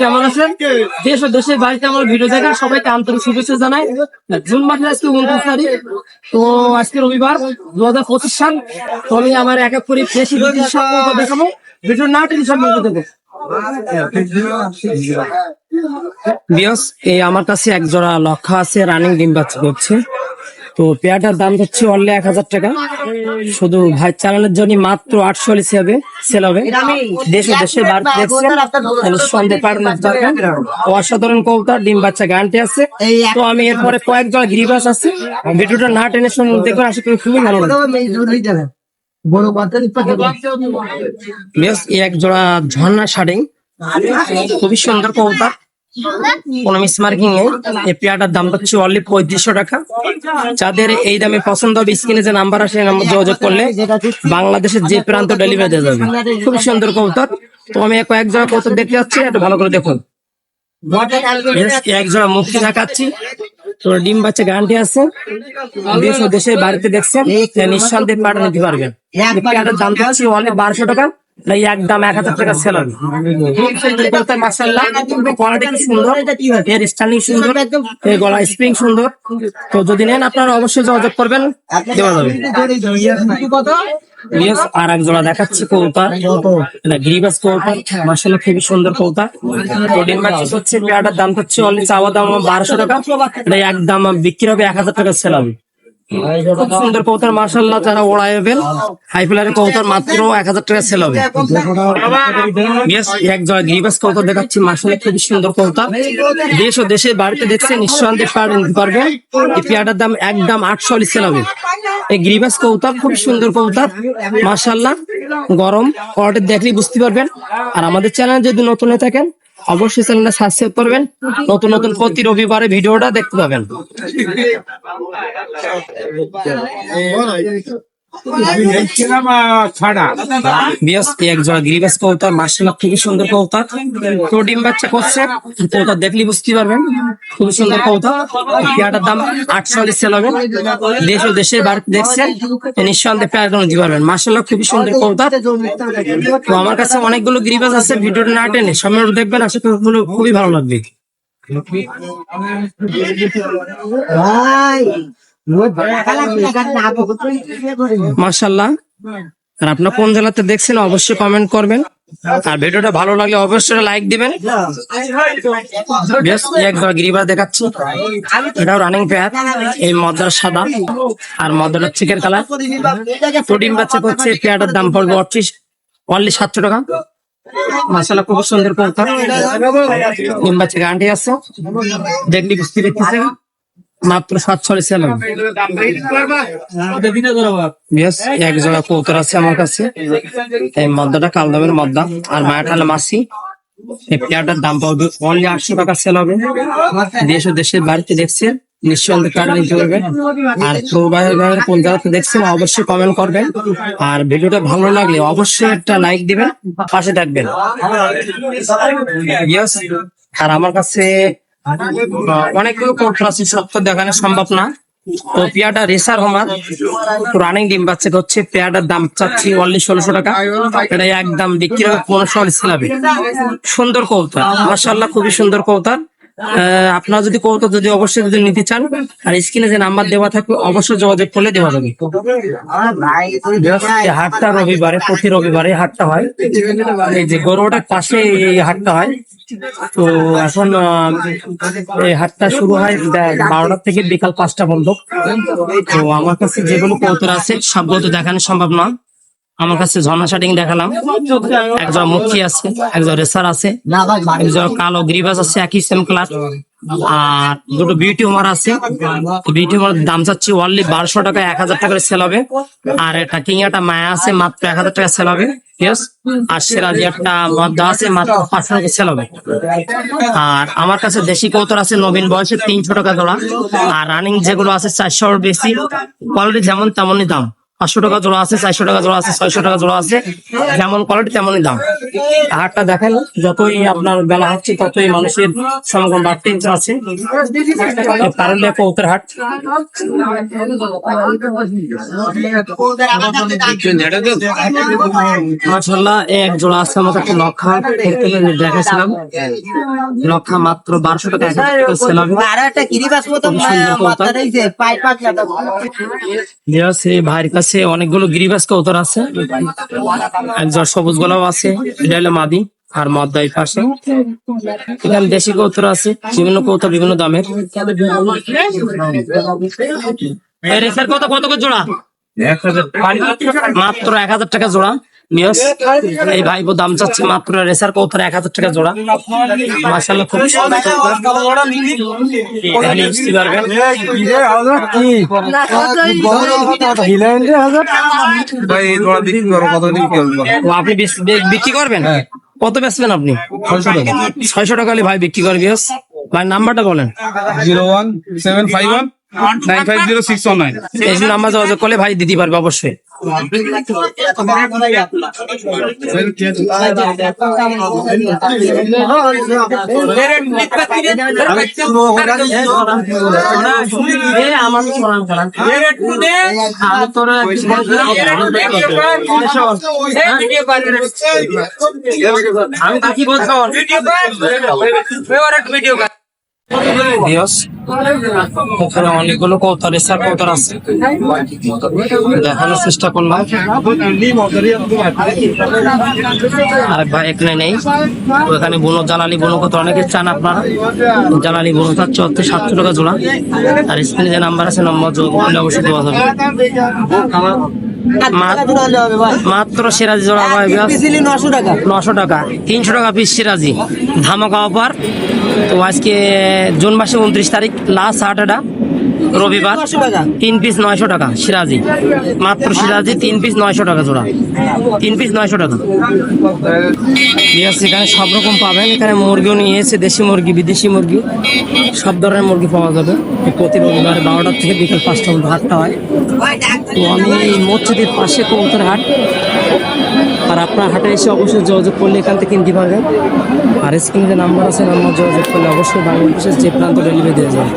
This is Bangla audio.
কেমন আছেন? দেশ ও দেশের বাড়িতে আমার ভিডিও দেখা সবাইকে আন্তরিক শুভেচ্ছা জানাই। জুন মাসের আজকে উনত্রিশ তারিখ। তো আজকে রবিবার দু হাজার পঁচিশ সাল। তো আমি আমার এক এক করে বেশি দেখাবো। ভিডিও না টেনে সম্পর্ক দেবো এই আমার কাছে এক জোড়া লক্ষা আছে রানিং ডিম বাচ্চা করছে। তো পেয়ারটার দাম হচ্ছে অনলি এক হাজার টাকা। শুধু ভাই চালানোর জন্য মাত্র আটশো হবে সেল হবে। দেশ পাঠানোর দরকার। অসাধারণ কৌতার ডিম বাচ্চা গ্যারান্টি আছে। তো আমি এরপরে কয়েক জোড়া গিরিবাস আছে। ভিডিওটা না টেনে শুনুন দেখবেন আশা করি খুবই ভালো এই এক জোড়া ঝর্ণা শাড়ি। খুবই সুন্দর কৌতা কোনো মিস মার্কিং নেই এই পেয়ারটার দাম হচ্ছে অনলি পঁয়ত্রিশশো টাকা। যাদের এই দামে পছন্দ হবে, স্ক্রিনে যে নাম্বার আসে নাম্বার যোগাযোগ করলে বাংলাদেশের যে প্রান্ত ডেলিভারি যাবে। খুবই সুন্দর কৌতর তো আমি কয়েক জোড়া কৌতর দেখতে যাচ্ছি, একটু ভালো করে দেখুন। এক জোড়া মুক্তি দেখাচ্ছি। তো ডিম বাচ্চা গ্যারান্টি আছে। দেশ ও দেশের বাড়িতে দেখছেন নিঃসন্দেহে পাঠা নিতে পারবেন। দাম চাচ্ছি অনেক বারোশো টাকা। না একদম এক হাজার টাকা সেল মাসাল্লাহ কোয়ালিটি সুন্দর? এর স্টাইলিং সুন্দর। এর গলা স্প্রিং সুন্দর। তো যদি নেন আপনারা অবশ্যই যোগাযোগ করবেন। দেওয়া যাবে। Yes, আর এক জোড়া দেখাচ্ছি কৌতা। এটা গিরিবাস কৌতা। খুবই সুন্দর কৌতা। প্রোটিন হচ্ছে পেয়ারটার দাম হচ্ছে অনলি চাওয়া দাম বারোশো টাকা। এটা একদম বিক্রি হবে এক হাজার টাকা সেল হবে। খুব সুন্দর কৌতার মার্শাল্লাহ যারা ওড়াইবেন হাই ফ্লারের কৌতার মাত্র এক হাজার টাকা সেল হবে। এক জোড়া গিরিবাস কৌতার দেখাচ্ছি মার্শাল্লাহ খুবই সুন্দর কৌতা দেশ ও দেশের বাড়িতে দেখছেন, নিঃসন্দেহে পারবেন এই পেয়ারটার দাম একদম আটশো সেল হবে। এই গিরিবাস কৌতার খুব সুন্দর কৌতার মার্শাল্লাহ গরম। অর্ডার দেখলেই বুঝতে পারবেন। আর আমাদের চ্যানেল যদি নতুন হয়ে থাকেন অবশ্যই চ্যানেলটা সাবস্ক্রাইব করবেন। নতুন নতুন প্রতি রবিবারে ভিডিওটা দেখতে পাবেন। খুবই সুন্দর বাচ্চা করছে। দেখলেই বুঝতে পারবেন, খুবই সুন্দর কৌতার পেয়ারটার দাম আটশো সেল হবে। দেশ ও দেশের বাড়িতে দেখছেন নিঃসন্দেহে পেয়ার দিতে পারবেন মার্শাল্লাহ খুবই সুন্দর কৌতার তো আমার কাছে অনেকগুলো গিরিবাস আছে, ভিডিওটা না টেনে সময় দেখবেন, আশা করি খুবই ভালো লাগবে। মার্শাল্লাহ আর আপনার কোন জেলাতে দেখছেন অবশ্যই কমেন্ট করবেন। আর ভিডিওটা ভালো লাগলে অবশ্যই লাইক দিবেন। একবার গিরিবার দেখাচ্ছি। এটাও রানিং পেয়ার এই মদ্দার সাদা। আর মদ্দার চিকেন কালার প্রোটিন বাচ্চা করছে পেয়ারটার দাম পড়বে অট্রিশ অনলি সাতশো টাকা। মাসালা খুব সুন্দর কৌতা ডিম বাচ্চা গান্ডি আছে। দেখলি, বুঝতে দেখতেছে মাত্র সেল বেশ এক জোড়া কৌতর আছে আমার কাছে। এই মদ্দাটা কালদামের মদ্দা। আর মায়াটা হলো মাসি এই পেয়ারটার দাম পাবে অনলি আটশো টাকা সেল হবে। দেশ ও দেশের বাড়িতে দেখছেন নিঃসন্দেহে কার্ড নিতে পারবেন আর প্রবাহের কোন জায়গাতে দেখছেন অবশ্যই কমেন্ট করবেন। আর ভিডিওটা ভালো লাগলে অবশ্যই একটা লাইক দিবেন পাশে থাকবেন। আর আমার কাছে অনেকগুলো কোর্ট আছে দেখানো সম্ভব না। তো পেয়ারটা রেসার হোমার রানিং ডিম বাচ্চা হচ্ছে পেয়ারটার দাম চাচ্ছি অনলি ষোলোশো টাকা। এটা একদম বিক্রি হবে পনেরোশো সিলাবে সুন্দর কৌতা মাসাল্লাহ খুবই সুন্দর কৌতা আপনারা যদি কৌতো যদি অবশ্যই যদি নিতে চান, আর স্ক্রিনে যে নাম্বার দেওয়া থাকবে, অবশ্যই যোগাযোগ করলে দেওয়া যাবে। হাটটা রবিবারে, প্রতি রবিবারে হাটটা হয়। এই যে গরুটার পাশে এই হাটটা হয়। তো এখন এই হাটটা শুরু হয় বারোটার বারোটা থেকে বিকাল পাঁচটা বন্ধ তো আমার কাছে যেগুলো কৌতর আছে, সবগুলো তো দেখানো সম্ভব না আমার কাছে ঝর্ণা শাটিং দেখালাম। একজন মুখী আছে, একজন রেসার আছে, একজন কালো গ্রিভাস আছে, একই সেম কালার আর দুটো বিউটি ওমার আছে। বিউটি ওমার দাম চাচ্ছি অনলি বারোশো টাকা, এক হাজার টাকা সেল হবে। আর একটা কিংয়াটা মায়া আছে, মাত্র এক হাজার টাকা সেল হবে? আর সিরাজি একটা আছে, মাত্র টাকা সেল হবে। আর আমার কাছে দেশি আছে, নবীন বয়সে তিনশো টাকা আর রানিং যেগুলো আছে, চারশোর বেশি। কোয়ালিটি যেমন তেমনই দাম। পাঁচশো টাকা জোড়া আছে চারশো টাকা জোড়া আছে ছয়শো টাকা জোড়া আছে। যেমন কোয়ালিটি তেমনই দাম। হাটটা দেখেন যতই আপনার বেলা হচ্ছে ততই মানুষের সমাগম বাড়তে আছে। কৌতের হাট। মাসাল্লাহ এক জোড়া আছে আমাদের একটা লক্ষা দেখাছিলাম লক্ষা মাত্র বারোশো টাকা ভাইয়ের কাছে। অনেকগুলো গিরিবাস কৌতর আছে। একজন সবুজ গোলাপ আছে, এটা হলো মাদি আর মদ্দা এই পাশে। এখানে দেশি কৌতর আছে, বিভিন্ন কৌতর বিভিন্ন দামের। রেসার কত কত করে জোড়া? মাত্র এক হাজার টাকা জোড়া। নিয়স এই ভাই দাম চাচ্ছে মাত্র রেসার কৌতর এক হাজার টাকা জোড়া মাসাল্লাহ খুব আপনি বিক্রি করবেন কত বেচবেন আপনি ছয়শো টাকা ভাই বিক্রি করবি? ভাই নাম্বারটা বলেন zero one seven five one nine five zero six one nine এই নাম্বার যোগাযোগ করলে ভাই দিতে পারবে অবশ্যই। আমি তোরা আমি তো কি বলছো Dios. ওখানে অনেকগুলো কৌতার এসার কৌতার আছে। দেখানোর চেষ্টা করলাম। আর ভাই এখানে নেই। ওখানে বুনো জ্বালালি বুনো কত অনেকে চান আপনারা। জ্বালালি বুনো তার চত্বর সাতশো টাকা জোড়া। আর স্ক্রিনে যে নাম্বার আছে, নম্বর অবশ্যই দেওয়া মা- মাত্র সিরাজি জোড়া ভাই নশো টাকা। নশো টাকা। তিনশো টাকা পিস সিরাজি। ধামাকা অফার। তো আজকে জুন মাসে উনত্রিশ তারিখ লাস্ট আট এটা রবিবার তিন পিস নয়শো টাকা। সিরাজি। মাত্র সিরাজি তিন পিস নয়শো টাকা জোড়া। তিন পিস নয়শো টাকা। ঠিক আছে এখানে সব রকম পাবেন। এখানে মুরগিও নিয়ে এসে দেশি মুরগি বিদেশি মুরগি সব ধরনের মুরগি পাওয়া যাবে। প্রতি রবিবার বারোটার থেকে বিকেল পাঁচটা পর্যন্ত হাটটা হয়। তো আমি এই মসজিদের পাশে কবুতর হাট। আর আপনার হাটে এসে অবশ্যই যোগাযোগ করলে এখান থেকে কিনতে পারবেন আর স্ক্রিনে যে নাম্বার আছে নাম্বার যোগাযোগ করলে অবশ্যই বাংলাদেশের যে প্রান্ত ডেলিভারি দেওয়া যাবে